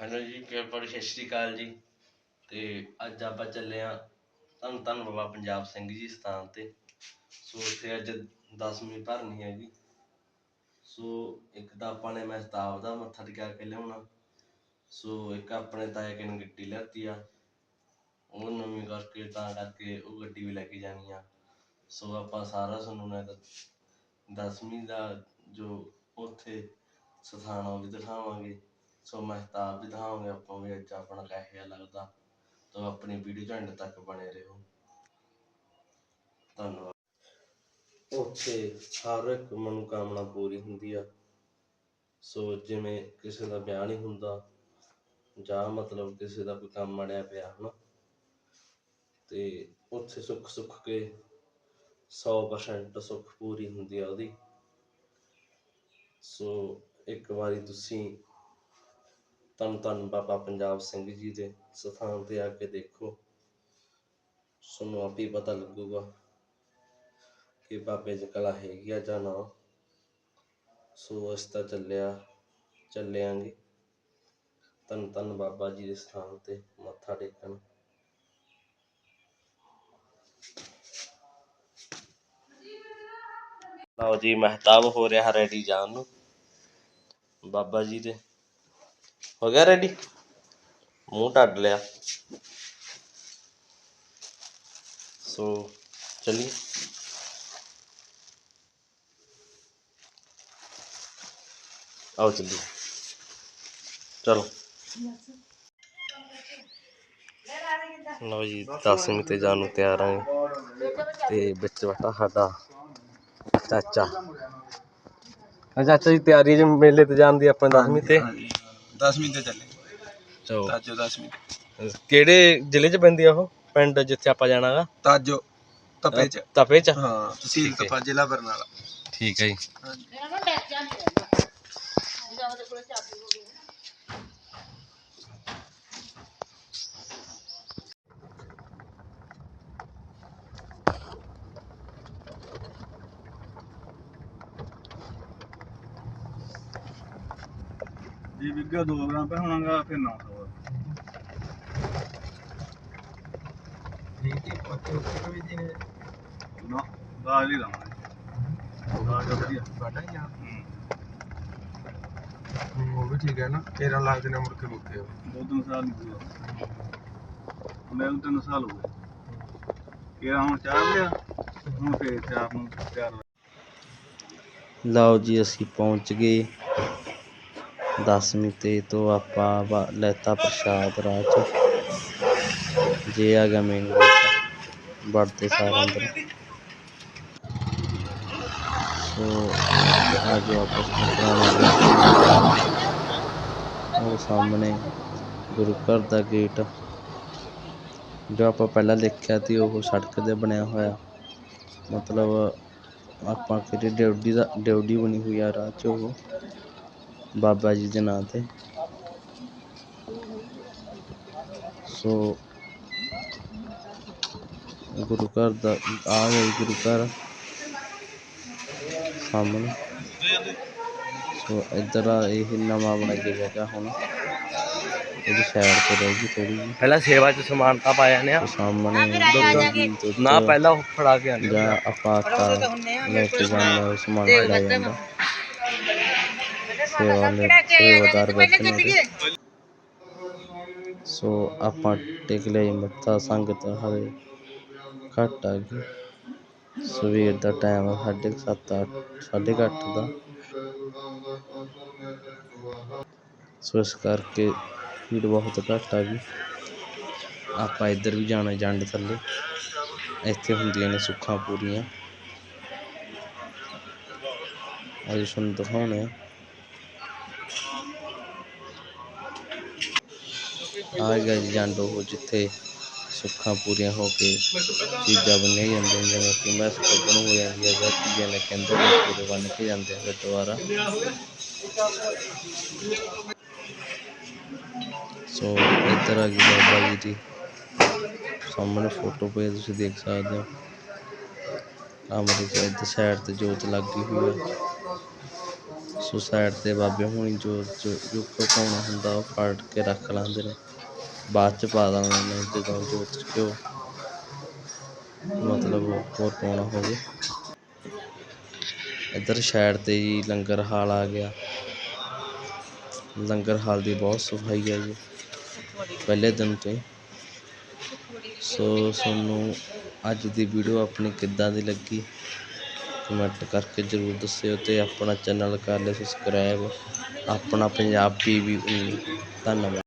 Hello ਜੀ ਪਿਆਰ ਸਤਿ ਸ਼੍ਰੀ ਅਕਾਲ ਜੀ। ਤੇ ਅੱਜ ਆਪਾਂ ਚੱਲੇ ਆ ਧੰਨ ਧੰਨ ਬਾਬਾ ਪੰਜਾਬ ਸਿੰਘ ਜੀ ਸਥਾਨ ਤੇ। ਸੋ ਉੱਥੇ ਅੱਜ 10ਵੀਂ ਭਰਨੀ ਹੈਗੀ। ਸੋ ਇੱਕ ਤਾਂ ਆਪਾਂ ਨੇ ਮਹਿਤਾਬ ਦਾ ਮੱਥਾ ਟਿਕਾ ਕੇ ਲਿਆਉਣਾ। ਸੋ ਇੱਕ ਆਪਣੇ ਤਾਏ ਕਿਨ ਗੱਡੀ ਲੈਤੀ ਆ। ਉਹ ਨਵੀਂ ਕਰਕੇ ਤਾਂ ਕਰਕੇ ਉਹ ਗੱਡੀ ਵੀ ਲੈ ਕੇ ਜਾਣੀ ਆ। ਸੋ ਆਪਾਂ ਸਾਰਾ ਤੁਹਾਨੂੰ ਮੈਂ 10ਵੀਂ ਦਾ ਜੋ ਉੱਥੇ ਸਥਾਨ ਉਹ ਵੀ ਦਿਖਾਵਾਂਗੇ। ਸੋ ਮੈਂ ਮਹਿਤਾਬ ਵੀ ਦਿਖਾਵਾਂਗੇ ਆਪਾਂ ਵੀ ਅੱਜ ਆਪਣਾ ਕਿਹੋ ਜਿਹਾ ਲੱਗਦਾ। ਤਾਂ ਆਪਣੀ ਵੀਡੀਓ ਐਂਡ ਤੱਕ ਬਣੇ ਰਹੋ। ਧੰਨਵਾਦ। ਉੱਥੇ ਹਰ ਇੱਕ ਮਨੋਕਾਮਨਾ ਪੂਰੀ ਹੁੰਦੀ ਆ। ਸੋ ਜਿਵੇਂ ਕਿਸੇ ਦਾ ਵਿਆਹ ਨਹੀਂ ਹੁੰਦਾ, ਜਾਂ ਮਤਲਬ ਕਿਸੇ ਦਾ ਕੋਈ ਕੰਮ ਅੜਿਆ ਪਿਆ, ਹਨਾ। ਤੇ ਉੱਥੇ ਸੁੱਖ ਸੁੱਖ ਕੇ 100% ਸੁੱਖ ਪੂਰੀ ਹੁੰਦੀ ਆ ਉਹਦੀ। ਸੋ ਇੱਕ ਵਾਰੀ ਤੁਸੀਂ ਧੰਨ ਧੰਨ ਬਾਬਾ ਪੰਜਾਬ ਸਿੰਘ ਜੀ ਦੇ ਸਥਾਨ ਤੇ ਆ ਕੇ ਦੇਖੋ। ਤੁਹਾਨੂੰ ਆਪੇ ਹੀ ਪਤਾ ਲੱਗੂਗਾ ਕਿ ਬਾਬੇ 'ਚ ਕਲਾ ਹੈਗੀ ਆ ਜਾਂ ਨਾ। ਸੋ ਇਸ ਤਾਂ ਚੱਲਿਆ, ਚੱਲਿਆਂਗੇ। ਧੰਨ ਧੰਨ ਬਾਬਾ ਜੀ ਦੇ ਸਥਾਨ ਤੇ ਮੱਥਾ ਟੇਕਣ। ਲਓ ਜੀ, ਮਹਿਤਾਬ ਹੋ ਰਿਹਾ ਰੈਡੀ ਜਾਣ ਨੂੰ। ਬਾਬਾ ਜੀ ਦੇ ਹੋ ਗਿਆ ਰੈਡੀ ਮੂੰਹ ਢੱਡ ਲਿਆ ਸੋ ਚਲਿਏ ਆਓ ਚੱਲੀਏ ਚਲੋ ਲਓ ਜੀ 10ਵੀਂ ਤੇ ਜਾਣ ਨੂੰ ਤਿਆਰ ਆਂ ਤੇ ਵਿੱਚ ਬੈਠਾ ਸਾਡਾ ਚਾਚਾ ਚਾਚਾ ਜੀ ਤਿਆਰੀ ਜੀ ਮੇਲੇ ਤੇ ਜਾਣ ਦੀ ਆਪਣੇ 10ਵੀਂ ਤੇ 10ਵੀਂ ਤੇ ਚੱਲੇ। ਚਲੋ। ਤਾਜੋ 10ਵੀਂ ਤੇ ਕਿਹੜੇ ਜ਼ਿਲ੍ਹੇ 'ਚ ਪੈਂਦੀ ਆ ਉਹ? ਪਿੰਡ ਜਿੱਥੇ ਆਪਾਂ ਜਾਣਾਗਾ ਤਾਜੋ ਤਪੇ ਚ। ਤਪੇ 'ਚ? ਹਾਂ ਤਹਿਸੀਲ। ਤਪਾ ਜ਼ਿਲ੍ਹਾ ਬਰਨਾਲਾ। ਠੀਕ ਹੈ ਜੀ। ਜੀ ਵਿਗਾ 2 ਗ੍ਰਾਮ ਪੈ ਹੋਣਾਗਾ ਫਿਰ 900 ਨਾ ਦਾਲ ਹੀ ਲਾਵਾਂਗੇ ਦਾਲ ਜੋ ਵਧੀਆ। ਸਾਡਾ ਹੀ ਆ। ਉਹ ਵੀ ਠੀਕ ਹੈ ਨਾ 13 ਲੱਖ ਦੇ ਮੁੜ ਕੇ ਮੁੱਕੇ ਦੋ ਤਿੰਨ ਸਾਲ ਨਹੀਂ ਹੋਇਆ ਮੈਂ ਨੂੰ ਤਿੰਨ ਸਾਲ ਹੋ ਗਏ। ਕਿਹਾ ਹੁਣ ਚਾਹ ਲਿਆ ਹੁਣ ਫੇਰ ਚਾਹ ਨੂੰ ਤਿਆਰ ਲਓ ਜੀ ਅਸੀਂ ਪਹੁੰਚ ਗਏ। 10ਵੀਂ ਤੇ ਤੋਂ ਆਪਾਂ ਵਾ- ਲੈਤਾ ਪ੍ਰਸ਼ਾਦ ਰਾਹ ਚ ਜੇ ਆ ਗਿਆ ਮੇਨ ਗੇਟ ਵੜਦੇ ਸਾਰ ਅੰਦਰ। ਸੋ, ਆ ਜੋ ਆਪਾਂ ਪੁਰਾਣਾ ਉਹ ਸਾਹਮਣੇ ਗੁਰੂ ਘਰ ਦਾ ਗੇਟ ਜੋ ਆਪਾਂ ਪਹਿਲਾਂ ਦੇਖਿਆ ਸੀ, ਉਹ ਸੜਕ ਤੇ ਬਣਿਆ ਹੋਇਆ। ਮਤਲਬ ਆਪਾਂ ਕਿਤੇ ਡਿਊਟੀ ਦਾ, ਡਿਊਟੀ ਬਣੀ ਹੋਈ ਆ ਰਾਹ 'ਚ ਉਹ। ਬਾਬਾ ਜੀ ਦੇ ਨਾਂ ਤੇ ਸੋ ਗੁਰੂ ਘਰ ਦਾ ਆ ਗਿਆ ਜੀ ਗੁਰੂ ਘਰ ਸਾਹਮਣੇ ਸੋ ਇੱਧਰ ਆ ਇਹ ਨਵਾਂ ਬਣ ਕੇ ਜਗ੍ਹਾ ਹੁਣ ਇਹਦੀ ਸਾਈਡ ਤੇ ਰਹੇਗੀ ਥੋੜੀ ਜਿਹੀ ਪਹਿਲਾਂ ਸੇਵਾ ਚ ਸਮਾਨਤਾ ਪਾਇਆ ਨੇ ਤੇ ਸਾਹਮਣੇ ਦੁੱਧ ਨਾ ਪਹਿਲਾਂ ਉਹ ਫੜਾ ਕੇ ਆਂਦੇ ਜਾਂ ਆਪਾਂ ਆਟਾ ਲੈ ਕੇ ਜਾਂਦੇ ਉਹ ਸਮਾਨ ਫੜਾ ਜਾਂਦਾ ਨੇ ਸੇਵਾਦਾਰ ਬੈਠੇ ਨੇ ਉਹਦੇ। ਸੋ? ਆਪਾਂ ਟੇਕ ਜੀ ਮੱਥਾ ਸੰਗਤ ਹਰੇ ਘੱਟ ਆ ਗਈ। ਸਵੇਰ ਦਾ ਟਾਈਮ ਸਾਢੇ ਕੁ ਸੱਤ ਅੱਠ ਸਾਢੇ ਕੁ ਅੱਠ ਦਾ। ਸੋ ਇਸ ਕਰਕੇ ਭੀੜ ਬਹੁਤ ਘੱਟ ਆ ਗਈ। ਆਪਾਂ ਇੱਧਰ ਵੀ ਜਾਣਾ ਜੰਡ ਥੱਲੇ। ਇੱਥੇ ਹੁੰਦੀਆਂ ਨੇ ਸੁੱਖਾਂ ਪੂਰੀਆਂ। ਅੱਜ ਤੁਹਾਨੂੰ ਦਿਖਾਉਣੇ ਆ। ਆ ਗਿਆ ਜੀ ਜੰਡ ਉਹ ਜਿੱਥੇ ਸੁੱਖਾਂ ਪੂਰੀਆਂ ਹੋ ਕੇ ਚੀਜ਼ਾਂ ਬੰਨ੍ਹੀਆਂ ਜਾਂਦੀਆਂ ਨੇ, ਜਿਵੇਂ ਕਿ ਮੈਸ ਕੱਢਣ ਹੋ ਜਾਂਦੀ ਹੈ ਜਾਂ ਚੀਜ਼ਾਂ ਲੈ ਕੇ ਅੰਦਰ ਨੂੰ ਪੂਰੇ ਬੰਨ੍ਹ ਕੇ ਜਾਂਦੇ ਆ ਫਿਰ ਦੁਬਾਰਾ। ਸੋ ਇੱਧਰ ਆ ਗਈ ਬਾਬਾ ਜੀ ਦੀ। ਸਾਹਮਣੇ ਫੋਟੋ ਪਈ ਹੈ, ਤੁਸੀਂ ਦੇਖ ਸਕਦੇ ਹੋ। ਕਮਰੇ 'ਚ ਇੱਧਰ ਸਾਈਡ ਤੇ ਜੋਤ ਲੱਗੀ ਹੋਈ ਹੈ ਸੋ ਸਾਈਡ ਤੇ ਬਾਬੇ ਹੋਣੀ ਜੋ ਜੋ ਪਾਉਣਾ ਹੁੰਦਾ ਉਹ ਫੜ ਕੇ ਰੱਖ ਲੈਂਦੇ ਨੇ। ਬਾਅਦ ਚ ਪਾ ਦੇਣਾ ਨੇ ਜਦੋਂ ਜੋਤ ਚ ਘਿਓ। ਮਤਲਬ ਹੋਰ ਪਾਉਣਾ ਹੋਵੇ। ਇੱਧਰ ਸਾਈਡ ਤੇ ਜੀ ਲੰਗਰ ਹਾਲ ਆ ਗਿਆ। ਲੰਗਰ ਹਾਲ ਦੀ ਬਹੁਤ ਸਫ਼ਾਈ ਹੈ ਜੀ। ਪਹਿਲੇ ਦਿਨ ਤੋਂ ਹੀ। ਸੋ ਤੁਹਾਨੂੰ ਅੱਜ ਦੀ ਵੀਡੀਓ ਆਪਣੀ ਕਿੱਦਾਂ ਦੀ ਲੱਗੀ? ਕਮੈਂਟ ਕਰਕੇ ਜ਼ਰੂਰ ਦੱਸਿਓ ਅਤੇ ਆਪਣਾ ਚੈਨਲ ਕਰ ਲਿਓ ਸਬਸਕ੍ਰਾਈਬ ਆਪਣਾ ਪੰਜਾਬ ਪੀਵੀ ਧੰਨਵਾਦ।